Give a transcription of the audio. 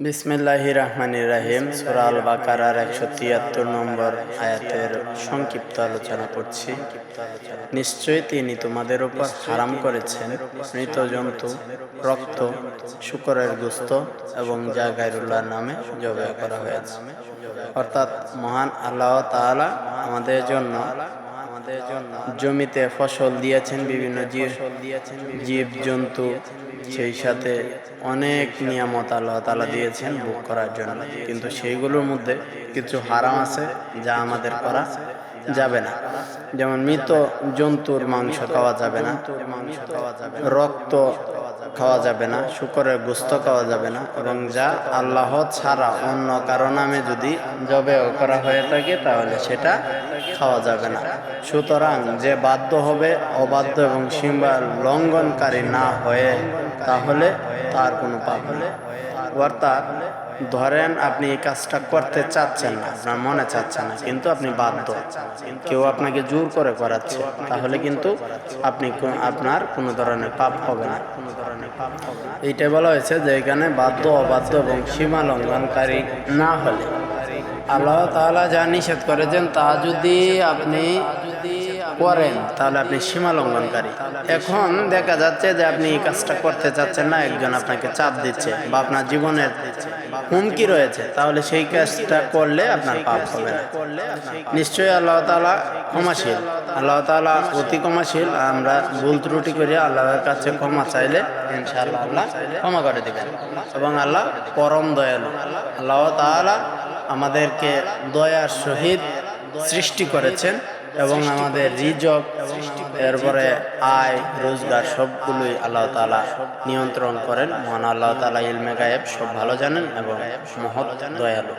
বিসমিল্লাহ রহমান রাহিম সুরাল বাকারার একশো তিয়াত্তর নম্বর আয়াতের সংক্ষিপ্ত আলোচনা করছি। নিশ্চয়ই তিনি তোমাদের উপর হারাম করেছেন। মৃত জন্তু, রক্ত, শুকরের গুস্ত এবং যা গাইরুল্লাহর নামে জবে করা হয়েছে। অর্থাৎ মহান আল্লাহ জন্য আমাদের জন্য জমিতে ফসল দিয়েছেন, বিভিন্ন জীব জীব জন্তু সেই সাথে অনেক নিয়ামত আল্লাহ তালা দিয়েছেন ভোগ করার জন্য। কিন্তু সেইগুলোর মধ্যে কিছু হারাম আছে যা আমাদের করা যাবে না। যেমন মৃত জন্তুর মাংস খাওয়া যাবে না, রক্ত খাওয়া যাবে না, শুকরের গোস্ত খাওয়া যাবে না, এবং যা আল্লাহ ছাড়া অন্য কারও নামে যদি জবে করা হয়ে থাকে, তাহলে সেটা খাওয়া যাবে না। সুতরাং যে বাধ্য হবে, অবাধ্য এবং সীমা লঙ্ঘনকারী না হয়ে, তাহলে তার কোনো পাপ নেই। অর্থাৎ ধরেন আপনি এই কাজটা করতে চাচ্ছেন না, আপনার মনে চাচ্ছেন না, কিন্তু আপনি বাধ্য। কেউ আপনাকে জোর করে করাচ্ছে, তাহলে কিন্তু আপনি আপনার কোনো ধরনের পাপ হবে না কোনো ধরনের পাপ হবে না। এইটাই বলা হয়েছে যে এখানে বাধ্য, অবাধ্য এবং সীমা লঙ্ঘনকারী না হলে। আল্লাহ তাআলা যা নিষেধ করেছেন তা যদি আপনি করেন, তাহলে আপনি সীমা লঙ্ঘনকারী। এখন দেখা যাচ্ছে যে আপনি এই কাজটা করতে চাচ্ছেন না, একজন আপনাকে চাপ দিচ্ছে বা আপনার জীবনের হুমকি রয়েছে, তাহলে সেই কাজটা করলে আপনার পাপ হবে না। নিশ্চয়ই আল্লাহ তাআলা ক্ষমাশীল। আল্লাহ তাআলা অতি ক্ষমাশীল, আমরা ভুল ত্রুটি করি আল্লাহর কাছে ক্ষমা চাইলে ইনশাআল্লাহ আল্লাহ ক্ষমা করে দেবেন। এবং আল্লাহ পরম দয়ালু। আল্লাহ তাআলা আমাদেরকে দয়ার সহিত সৃষ্টি করেছেন। এবং আমাদের রিজক এরপরে আয়, রোজগার সবগুলোই আল্লাহ তালা নিয়ন্ত্রণ করেন। মহান আল্লাহ তালা ইলমে গায়েব, সব ভালো জানেন এবং মহৎ, দয়ালু।